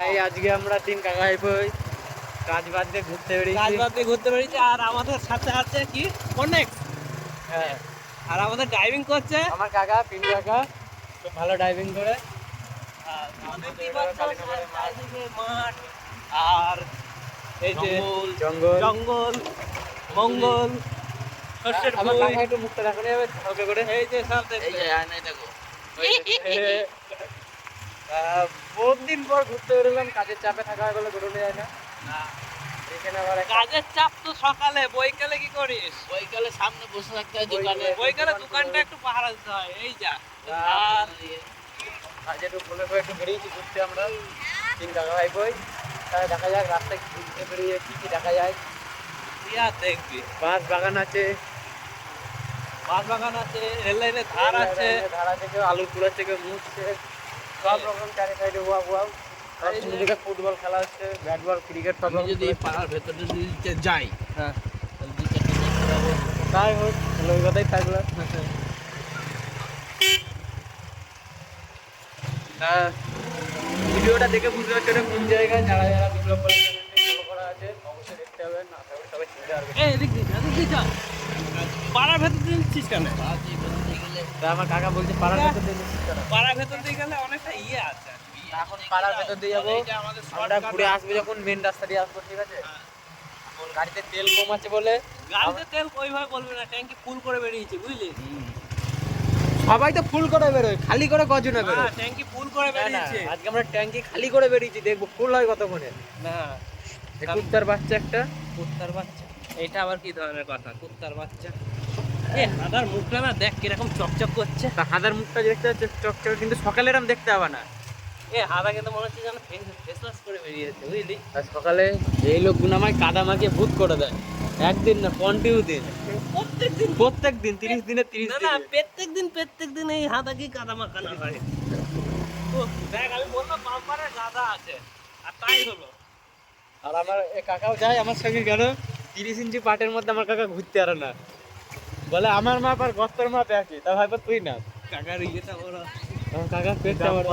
এই আজকে আমরা তিন কাকা ভাই কাজ বাদ দিয়ে ঘুরতে কাজ বেরিয়েছি বাদ দিয়ে ঘুরতে পেরেছি আর আমাদের সাথে আছে কি? কনেক্ট হ্যাঁ। আর আমাদের ড্রাইভিং করছে। আমার কাকা পিন কাকা খুব ভালো ড্রাইভিং করে। মাঠ। আর এই যে জঙ্গল। জঙ্গল। মঙ্গল। আমার কাকা একটু মুখটা দেখানো যাবে হালকা করে। এই যে সব এই যে আয়নায় দেখো। বহুত দিন পর ঘুরতে বেরোলাম কাজের চাপে থাকা হয় বলে বেরোনো যায় না। এখানে আবার কাজের চাপ তো সকালে বইকালে কি করিস? বইকালে সামনে বসে থাকতে হয় দোকানে। বইকালে দোকানটা একটু পাহারা দিতে হয় এই যা। আর কাজে একটু বলে একটু বেরিয়েছি ঘুরতে আমরা। তিন কাকা ভাই বই। তাহলে দেখা যাক রাস্তায় ঘুরতে বেরিয়ে কি কি দেখা যায়। আর দেখবি? বাঁশ বাগান আছে। বাঁশ বাগান আছে রেল লাইনের ধার আছে। ধার আছে কেউ আলু কুড়াচ্ছে কেউ মুছছে। সব রকম চারি সাইডে ওয়া ওয়া এই দিকে ফুটবল খেলা হচ্ছে ব্যাট বল ক্রিকেট সব রকম যদি পাড়ার ভেতরে যদি যাই হ্যাঁ। তাই হোক ওই কথাই থাকল হ্যাঁ। ভিডিওটা দেখে বুঝতে পারছ এটা কোন জায়গায় যারা যারা বিপ্লব করা আছে অবশ্যই দেখতে হবে না থাকলে সবাই চিনতে পারবে। পাড়ার ভেতর দিয়ে নিচ্ছিস কেন? আমার কাকা বলছে পাড়ার ভেতর দিয়ে নিচ্ছিস কেন? পাড়ার ভেতর দিয়ে গেলে অনেকটা ইয়ে আছে এখন পাড়ার ভেতর দিয়ে যাব। আমরা ঘুরে আসব যখন মেন রাস্তা দিয়ে আসব ঠিক আছে? গাড়িতে তেল কম আছে বলে। গাড়িতে তেল ওইভাবে বলবি না ট্যাঙ্কি ফুল করে বেরিয়েছে বুঝলি? সবাই তো ফুল করে বেরোয় খালি করে কজনে হ্যাঁ বেরোয়? ট্যাঙ্কি ফুল করে বেরিয়েছে। আজকে আমরা ট্যাঙ্কি খালি করে বেরিয়েছি দেখব ফুল হয় কতক্ষণে। না। কুত্তার বাচ্চা একটা। কুত্তার বাচ্চা। এটা আবার কি ধরনের কথা? কুত্তার বাচ্চা। এ দাদার মুখটা না দেখ কীরকম চকচক করছে। তা হাদার মুখটা দেখতে হচ্ছে চকচক কিন্তু সকালে এরম দেখতে হবে না। এ হাদা কিন্তু মনে হচ্ছে যেন ফেস ওয়াশ করে বেরিয়েছে বুঝলি? আর সকালে এই লোকগুলো আমায় কাদা মাখিয়ে ভূত করে দেয় একদিন না কন্টিনিউ দিন। প্রত্যেক দিন প্রত্যেক দিন তিরিশ দিনে তিরিশ না প্রত্যেক দিন। প্রত্যেক দিন এই হাদাকে কাদা মাখানো হয়? ও, দেখ আমি বললাম বাম্পারে গাদা আছে আর তাই হলো। আর আমার এ কাকাও যায় আমার সঙ্গে কেন? তিরিশ ইঞ্চি পাটের মধ্যে আমার কাকা ঘুরতে পারে না। বলে আমার মাপ আর গত্তর মাপ একই। তা ভাইপো তুই না। কাকার ইয়েটা বড় আমার কাকা পেটটা বড়।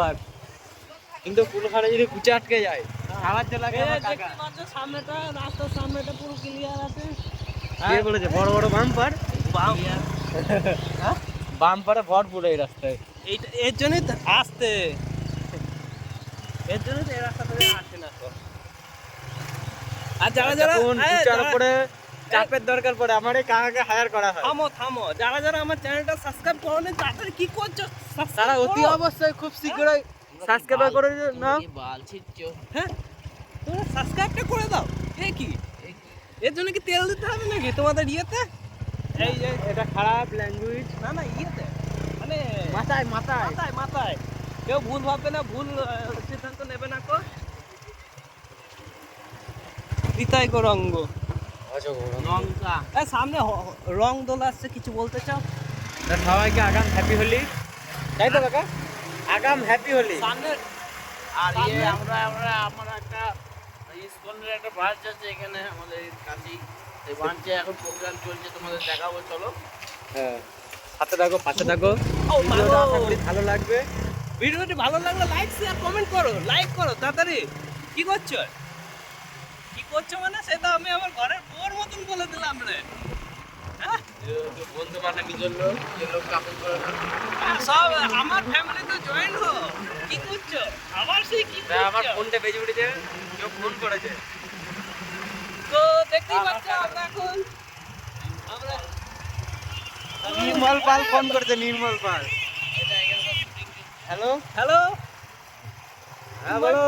কিন্তু কোনোখানে যদি কুচে আটকে যায় সাহায্য লাগে এ, আমার কাকা। সামনেটা রাস্তার সামনেটা পুরো ক্লিয়ার আছে। কে বলেছে? বড় বড় বাম্পার? বাম। হ্যাঁ? বাম্পারে ভরপুর এই রাস্তায়। এইটা এর জন্যই তো আসতে। এর জন্যই তো এই রাস্তা ধরে আসে না তো। আর যারা যারা যারা- চাপের দরকার পড়ে আমার এই কাকাকে হায়ার করা হয়। থামো থামো। যারা যারা আমার চ্যানেলটা সাবস্ক্রাইব করোনি তাড়াতাড়ি কি করছ? তারা অতি অবশ্যই খুব শীঘ্রই সাবস্ক্রাইব করে নাও। ছিটছো হ্যাঁ? তোমরা সাবস্ক্রাইবটা করে দাও। এ কি? এর জন্য কি তেল দিতে হবে নাকি? তোমাদের ইয়েতে? এই যে এটা খারাপ ল্যাঙ্গুয়েজ না না ইয়েতে। মানে মাথায় মাথায়। মাথায় মাথায়। কেউ ভুল ভাববে না ভুল সিদ্ধান্ত নেবে না কো। নিতাই গো রঙ্গ লঙ্কা। সামনে রং দোল আসছে কিছু বলতে চাও? সবাইকে আগাম হ্যাপি হোলি। তাই তো কাকা? আগাম হ্যাপি হোলি। সামনে আর ইয়ে আমরা আমরা আমার একটা ইসকনের একটা ব্রাঞ্চ আছে এখানে আমাদের কাছে এই ব্রাঞ্চে এখন প্রোগ্রাম চলছে তোমাদের দেখাবো চলো। হ্যাঁ। হাতে থাকো পাশে থাকো। ও ভালো। লাগবে। ভিডিওটি ভালো লাগলে লাইক শেয়ার কমেন্ট করো। লাইক করো তাড়াতাড়ি। কি করছ? করছ মানে সেটা আমি আমার ঘরের বউর মতন বলে দিলাম রে। হ্যাঁ? বন্ধু বান্ধবীর জন্য যে লোক কাপড় করে সব আমার ফ্যামিলি তো জয়েন হো কি করছ? আবার সেই কি আমার ফোনটা বেজে উঠেছে কেউ ফোন করেছে। তো দেখতেই পাচ্ছ আমরা এখন আমরা নির্মল পাল ফোন করেছে নির্মল পাল। হ্যালো? হ্যালো? হ্যাঁ বলো।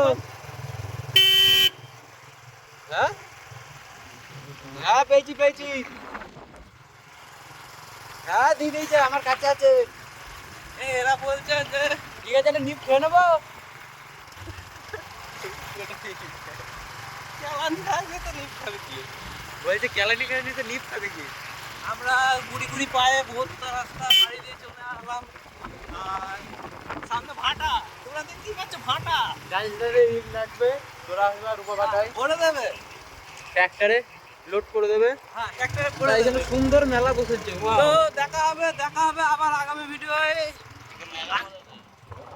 হ্যাঁ? হ্যাঁ পেয়েছি পেয়েছি। হ্যাঁ দিয়ে দিয়েছে, আমার কাছে আছে। এরা বলছে যে, ঠিক আছে নিপ খেয়ে নেব। তো বলছে, কেলানি খেয়ে নিতে নিপ কি? আমরা গুড়ি গুড়ি পায়ে ভোরতা রাস্তা পাড়ি দিয়ে চলে আসলাম। আর সামনে ভাটা। তোমরা দেখতেই পাচ্ছ ভাটা। গাড়িটারে নিপ লাগবে। তোরা ভরে দেবে? ট্র্যাক্টরে লোড করে দেবে। হ্যাঁ ট্র্যাক্টরে করে সুন্দর মেলা বসেছে তো দেখা হবে দেখা হবে আবার আগামী ভিডিওয়ে।